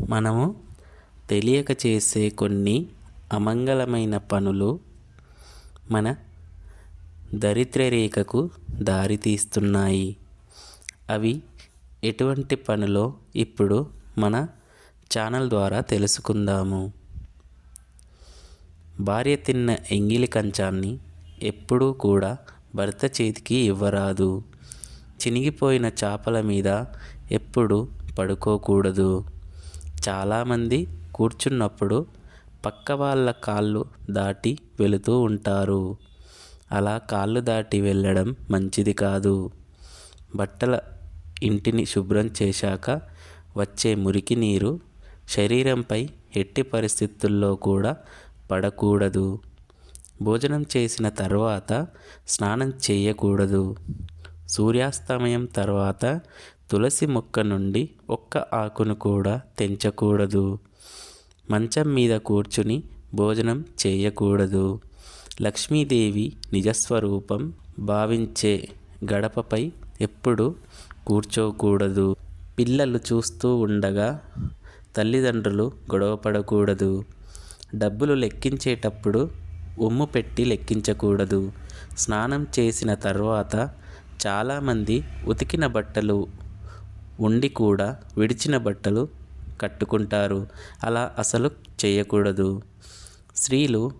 మనము తెలియక చేసే కొన్ని అమంగళమైన పనులు మన దరిద్ర రేఖకు దారితీస్తున్నాయి అవి ఎటువంటి పనులో ఇప్పుడు మన ఛానల్ ద్వారా తెలుసుకుందాము. భార్య తిన్న ఎంగిలి కంచాన్ని ఎప్పుడూ కూడా భర్త చేతికి ఇవ్వరాదు. చినిగిపోయిన చేపల మీద ఎప్పుడు పడుకోకూడదు. చాలామంది కూర్చున్నప్పుడు పక్క వాళ్ళ కాళ్ళు దాటి వెళుతూ ఉంటారు. అలా కాళ్ళు దాటి వెళ్ళడం మంచిది కాదు. బట్టల ఇంటిని శుభ్రం చేశాక వచ్చే మురికి నీరు శరీరంపై ఎట్టి పరిస్థితుల్లో కూడా పడకూడదు. భోజనం చేసిన తర్వాత స్నానం చేయకూడదు. సూర్యాస్తమయం తర్వాత తులసి మొక్క నుండి ఒక్క ఆకును కూడా తెంచకూడదు. మంచం మీద కూర్చుని భోజనం చేయకూడదు. లక్ష్మీదేవి నిజస్వరూపం భావించే గడపపై ఎప్పుడు కూర్చోకూడదు. పిల్లలు చూస్తూ ఉండగా తల్లిదండ్రులు గొడవపడకూడదు డబ్బులు లెక్కించేటప్పుడు ఉమ్ము పెట్టి లెక్కించకూడదు. స్నానం చేసిన తర్వాత చాలామంది ఉతికిన బట్టలు ఉండి కూడా విడిచిన బట్టలు కట్టుకుంటారు. అలా అసలు చేయకూడదు. స్త్రీలు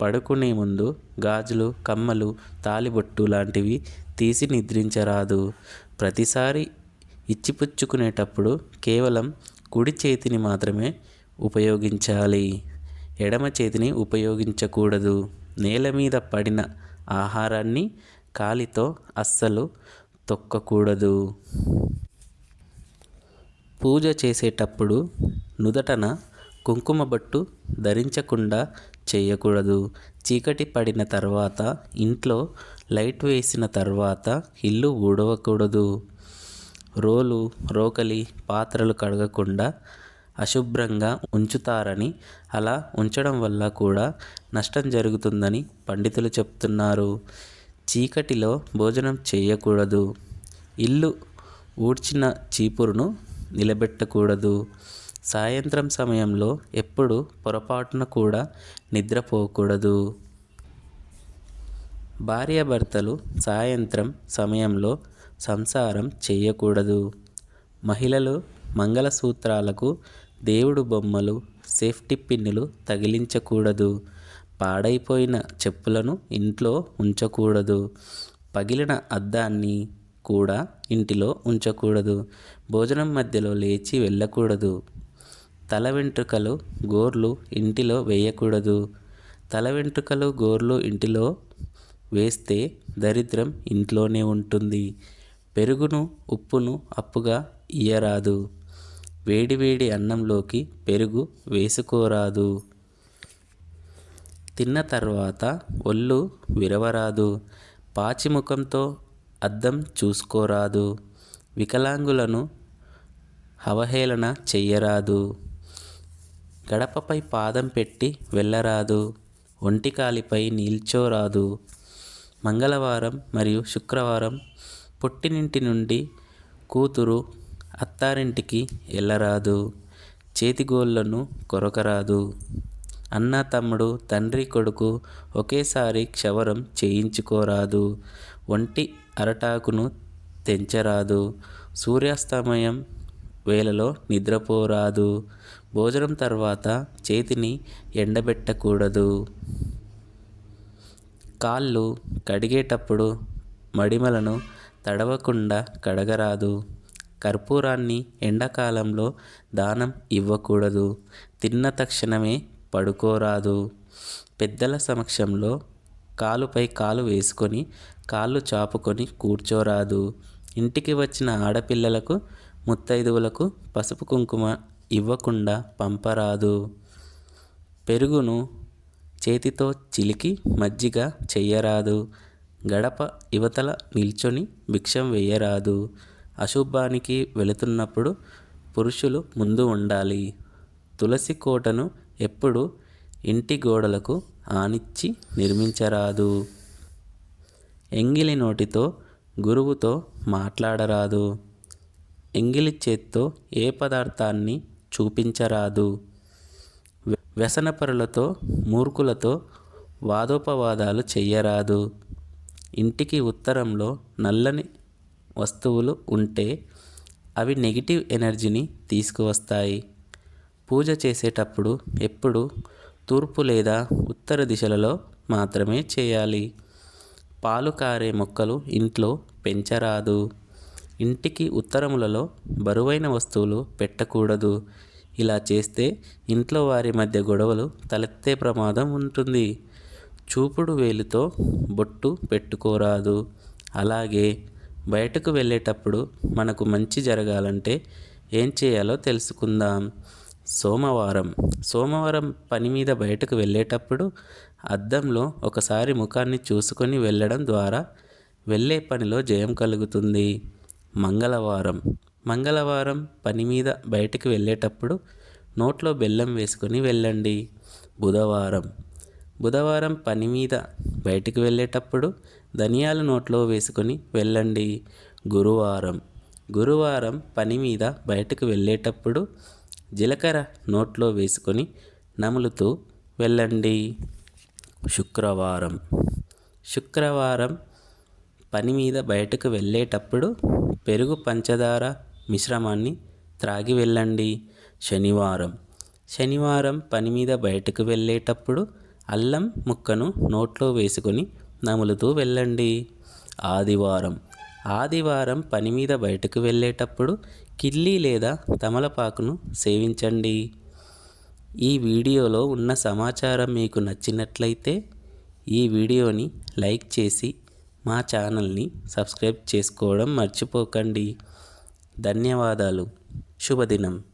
పడుకునే ముందు గాజులు కమ్మలు తాలిబొట్టు లాంటివి తీసి నిద్రించరాదు. ప్రతిసారి ఇచ్చిపుచ్చుకునేటప్పుడు కేవలం కుడి చేతిని మాత్రమే ఉపయోగించాలి. ఎడమ చేతిని ఉపయోగించకూడదు. నేల మీద పడిన ఆహారాన్ని కాలితో అస్సలు తొక్కకూడదు. పూజ చేసేటప్పుడు నుదటన కుంకుమ బట్టు ధరించకుండా చేయకూడదు. చీకటి పడిన తర్వాత ఇంట్లో లైట్ వేసిన తర్వాత ఇల్లు ఊడవకూడదు. రోలు రోకలి పాత్రలు కడగకుండా అశుభ్రంగా ఉంచుతారని అలా ఉంచడం వల్ల కూడా నష్టం జరుగుతుందని పండితులు చెప్తున్నారు. చీకటిలో భోజనం చేయకూడదు. ఇల్లు ఊడ్చిన చీపురును నిలబెట్టకూడదు. సాయంత్రం సమయంలో ఎప్పుడు పొరపాటున కూడా నిద్రపోకూడదు. భార్యాభర్తలు సాయంత్రం సమయంలో సంసారం చేయకూడదు. మహిళలు మంగళసూత్రాలకు దేవుడు బొమ్మలు సేఫ్టీ పిన్నులు తగిలించకూడదు. పాడైపోయిన చెప్పులను ఇంట్లో ఉంచకూడదు. పగిలిన అద్దాన్ని కూడా ఇంటిలో ఉంచకూడదు. భోజనం మధ్యలో లేచి వెళ్ళకూడదు. తల వెంట్రుకలు గోర్లు ఇంటిలో వేయకూడదు. తల వెంట్రుకలు గోర్లు ఇంటిలో వేస్తే దరిద్రం ఇంట్లోనే ఉంటుంది. పెరుగును ఉప్పును అప్పుగా ఇయ్యరాదు. వేడివేడి అన్నంలోకి పెరుగు వేసుకోరాదు. తిన్న తర్వాత ఒళ్ళు విరవరాదు. పాచిముఖంతో అద్దం చూసుకోరాదు. వికలాంగులను అవహేళన చెయ్యరాదు. గడపపై పాదం పెట్టి వెళ్ళరాదు. ఒంటికాలిపై నిల్చోరాదు. మంగళవారం మరియు శుక్రవారం పుట్టినింటి నుండి కూతురు అత్తారింటికి వెళ్ళరాదు. చేతిగోళ్ళను కొరకరాదు. అన్న తమ్ముడు తండ్రి కొడుకు ఒకేసారి క్షవరం చేయించుకోరాదు. ఒంటి అరటాకును తెంచరాదు. సూర్యాస్తమయం వేళలో నిద్రపోరాదు. భోజనం తర్వాత చేతిని ఎండబెట్టకూడదు. కాళ్ళు కడిగేటప్పుడు మడిమలను తడవకుండా కడగరాదు. కర్పూరాన్ని ఎండాకాలంలో దానం ఇవ్వకూడదు. తిన్న తక్షణమే పడుకోరాదు. పెద్దల సమక్షంలో కాలుపై కాలు వేసుకొని కాళ్ళు చాపుకొని కూర్చోరాదు. ఇంటికి వచ్చిన ఆడపిల్లలకు ముత్తైదువులకు పసుపు కుంకుమ ఇవ్వకుండా పంపరాదు. పెరుగును చేతితో చిలికి మజ్జిగ చెయ్యరాదు. గడప యువతల నిల్చొని భిక్షం వేయరాదు. అశుభానికి వెళుతున్నప్పుడు పురుషులు ముందు ఉండాలి. తులసి కోటను ఎప్పుడు ఇంటి గోడలకు ఆనిచ్చి నిర్మించరాదు. ఎంగిలి నోటితో గురువుతో మాట్లాడరాదు. ఎంగిలి చేత్తో ఏ పదార్థాన్ని చూపించరాదు. వ్యసనపరులతో మూర్ఖులతో వాదోపవాదాలు చెయ్యరాదు. ఇంటికి ఉత్తరంలో నల్లని వస్తువులు ఉంటే అవి నెగిటివ్ ఎనర్జీని తీసుకువస్తాయి. పూజ చేసేటప్పుడు ఎప్పుడు తూర్పు లేదా ఉత్తర దిశలలో మాత్రమే చేయాలి. పాలు కారే మొక్కలు ఇంట్లో పెంచరాదు. ఇంటికి ఉత్తరములలో బరువైన వస్తువులు పెట్టకూడదు. ఇలా చేస్తే ఇంట్లో వారి మధ్య గొడవలు తలెత్తే ప్రమాదం ఉంటుంది. చూపుడు వేలితో బొట్టు పెట్టుకోరాదు. అలాగే బయటకు వెళ్ళేటప్పుడు మనకు మంచి జరగాలంటే ఏం చేయాలో తెలుసుకుందాం. సోమవారం. సోమవారం పని మీద బయటకు వెళ్ళేటప్పుడు అద్దంలో ఒకసారి ముఖాన్ని చూసుకొని వెళ్ళడం ద్వారా వెళ్ళే పనిలో జయం కలుగుతుంది. మంగళవారం. మంగళవారం పని మీద బయటకు వెళ్ళేటప్పుడు నోట్లో బెల్లం వేసుకొని వెళ్ళండి. బుధవారం. బుధవారం పని మీద బయటకు వెళ్ళేటప్పుడు ధనియాలు నోట్లో వేసుకొని వెళ్ళండి. గురువారం. గురువారం పని మీద బయటకు వెళ్ళేటప్పుడు జీలకర్ర నోట్లో వేసుకొని నములుతూ వెళ్ళండి. శుక్రవారం. శుక్రవారం పని మీద బయటకు వెళ్ళేటప్పుడు పెరుగు పంచదార మిశ్రమాన్ని త్రాగి వెళ్ళండి. శనివారం. శనివారం పని మీద బయటకు వెళ్ళేటప్పుడు అల్లం ముక్కను నోట్లో వేసుకొని నములుతూ వెళ్ళండి. ఆదివారం. ఆదివారం పని మీద బయటకు వెళ్ళేటప్పుడు కిల్లి లేదా తమలపాకును సేవించండి. ఈ వీడియోలో ఉన్న సమాచారం మీకు నచ్చినట్లయితే ఈ వీడియోని లైక్ చేసి మా ఛానల్ని సబ్స్క్రైబ్ చేసుకోవడం మర్చిపోకండి. ధన్యవాదాలు. శుభదినం.